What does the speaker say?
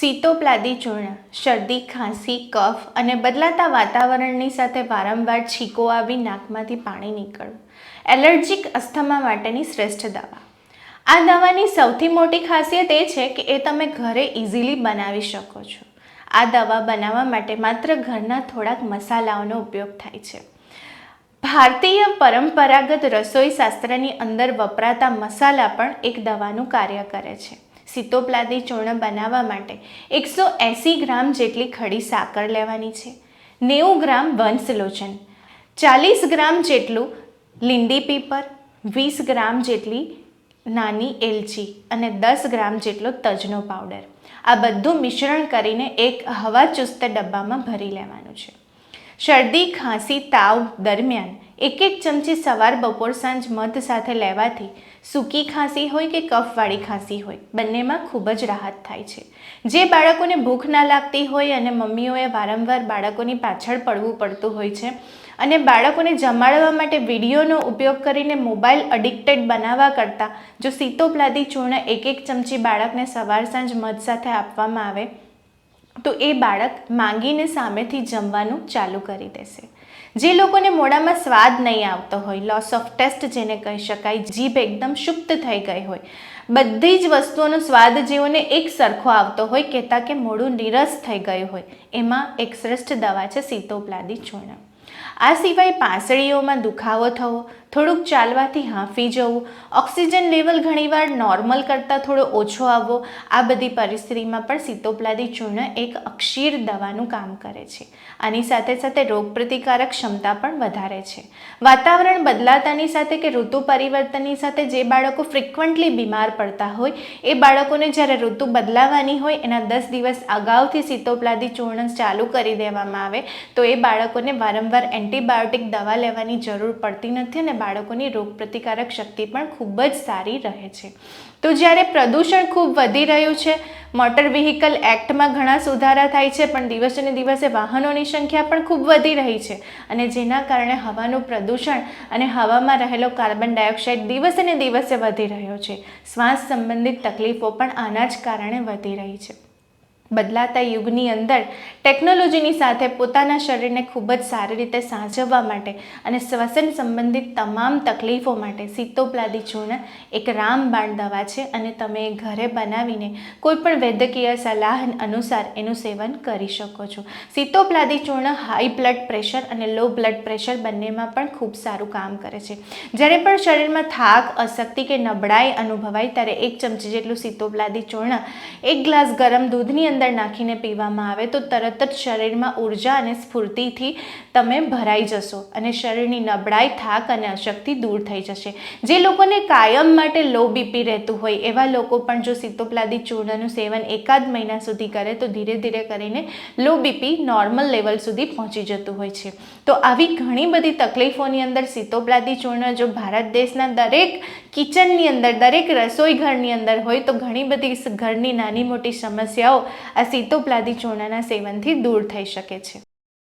સીતોપ્લાદી ચૂર્ણ શરદી, ખાંસી, કફ અને બદલાતા વાતાવરણની સાથે વારંવાર છીકો આવી નાકમાંથી પાણી નીકળવું. એલર્જીક અસ્થમા માટેની શ્રેષ્ઠ દવા. આ દવાની સૌથી મોટી ખાસિયત એ છે કે એ તમે ઘરે ઇઝીલી બનાવી શકો છો. આ દવા બનાવવા માટે માત્ર ઘરના થોડાક મસાલાઓનો ઉપયોગ થાય છે. ભારતીય પરંપરાગત રસોઈ શાસ્ત્રની અંદર વપરાતા મસાલા પણ એક દવાનું કાર્ય કરે છે. સીતોપ્લાદી ચૂર્ણ બનાવવા માટે એકસો એંસી ગ્રામ જેટલી ખડી સાકર લેવાની છે. નેવું ગ્રામ વંશલોચન, ચાલીસ ગ્રામ જેટલું લીંડી પીપર, વીસ ગ્રામ જેટલી નાની એલચી અને દસ ગ્રામ જેટલો તજનો પાવડર. આ બધું મિશ્રણ કરીને એક હવાચુસ્ત ડબ્બામાં ભરી લેવાનું છે. શરદી, ખાંસી, તાવ દરમિયાન એક એક ચમચી સવાર બપોર સાંજ મધ સાથે લેવાથી સૂકી ખાંસી હોય કે કફવાળી ખાંસી હોય, બંનેમાં ખૂબ જ રાહત થાય છે. જે બાળકોને ભૂખ ના લાગતી હોય અને મમ્મીઓએ વારંવાર બાળકોની પાછળ પડવું પડતું હોય છે અને બાળકોને જમાડવા માટે વિડીયોનો ઉપયોગ કરીને મોબાઈલ અડિક્ટેડ બનાવવા કરતાં જો સીતોપ્લાદી ચૂર્ણ એક એક ચમચી બાળકને સવાર સાંજ મધ સાથે આપવામાં આવે તો એ બાળક માંગીને સામેથી જમવાનું ચાલુ કરી દેશે. જે લોકોને મોઢામાં સ્વાદ નહીં આવતો હોય લોસ ઓફ ટેસ્ટ જેને કહી શકાય, જીભ એકદમ શુપ્ત થઈ ગઈ હોય, બધી જ વસ્તુઓનો સ્વાદ જેઓને એક સરખો આવતો હોય, કહેતા કે મોઢું નીરસ થઈ ગયું હોય, એમાં એક શ્રેષ્ઠ દવા છે સીતોપ્લાદી ચૂર્ણ. આ સિવાય પાંસળીઓમાં દુખાવો થવો થોડુંક ચાલવાથી હાંફી જવું, ઓક્સિજન લેવલ ઘણીવાર નોર્મલ કરતાં થોડો ઓછો આવવો, આ બધી પરિસ્થિતિમાં પણ સીતોપલાદી ચૂર્ણ એક અક્ષીર દવાનું કામ કરે છે. આની સાથે સાથે રોગપ્રતિકારક ક્ષમતા પણ વધારે છે. વાતાવરણ બદલાતાની સાથે કે ઋતુ પરિવર્તનની સાથે જે બાળકો ફ્રિકવન્ટલી બીમાર પડતા હોય, એ બાળકોને જ્યારે ઋતુ બદલાવાની હોય, એના દસ દિવસ અગાઉથી સીતોપલાદી ચૂર્ણ ચાલુ કરી દેવામાં આવે, તો એ બાળકોને વારંવાર એન્ટીબાયોટિક દવા લેવાની જરૂર પડતી નથી અને બાળકોની રોગપ્રતિકારક શક્તિ પણ ખૂબ જ સારી રહે છે. તો જ્યારે પ્રદૂષણ ખૂબ વધી રહ્યું છે, મોટર વ્હીકલ એક્ટમાં ઘણા સુધારા થાય છે, પણ દિવસે દિવસે વાહનોની સંખ્યા પણ ખૂબ વધી રહી છે અને જેના કારણે હવાનું પ્રદૂષણ અને હવામાં રહેલો કાર્બન ડાયોક્સાઇડ દિવસે દિવસે વધી રહ્યો છે. શ્વાસ સંબંધિત તકલીફો પણ આના જ કારણે વધી રહી છે. બદલાતા યુગની અંદર ટેકનોલોજીની સાથે પોતાના શરીરને ખૂબ જ સારી રીતે સાચવવા માટે અને શ્વસન સંબંધિત તમામ તકલીફો માટે સીતોપ્લાદી ચૂર્ણ એક રામબાણ દવા છે અને તમે ઘરે બનાવીને કોઈપણ વૈદ્યકીય સલાહ અનુસાર એનું સેવન કરી શકો છો. સીતોપ્લાદી ચૂર્ણ હાઈ બ્લડ પ્રેશર અને લો બ્લડ પ્રેશર બંનેમાં પણ ખૂબ સારું કામ કરે છે. જ્યારે પણ શરીરમાં થાક, અશક્તિ કે નબળાઈ અનુભવાય, ત્યારે એક ચમચી જેટલું સીતોપ્લાદી ચૂર્ણ એક ગ્લાસ ગરમ દૂધની અંદર અંદર નાખીને પીવામાં આવે તો તરત જ શરીરમાં ઊર્જા અને સ્ફૂર્તિથી તમે ભરાઈ જશો અને શરીરની નબળાઈ, થાક અને અશક્તિ દૂર થઈ જશે. જે લોકોને કાયમ માટે લો બીપી રહેતું હોય, એવા લોકો પણ જો સીતોપ્લાદી ચૂર્ણનું સેવન એકાદ મહિના સુધી કરે તો ધીરે ધીરે કરીને લો બીપી નોર્મલ લેવલ સુધી પહોંચી જતું હોય છે. તો આવી ઘણી બધી તકલીફોની અંદર સીતોપ્લાદી ચૂર્ણ જો ભારત દેશના દરેક કિચનની અંદર, દરેક રસોઈ ઘરની અંદર હોય તો ઘણી બધી ઘરની નાની મોટી સમસ્યાઓ આ સીતોપ્લાદી ચૂર્ણના સેવનથી દૂર થઈ શકે છે.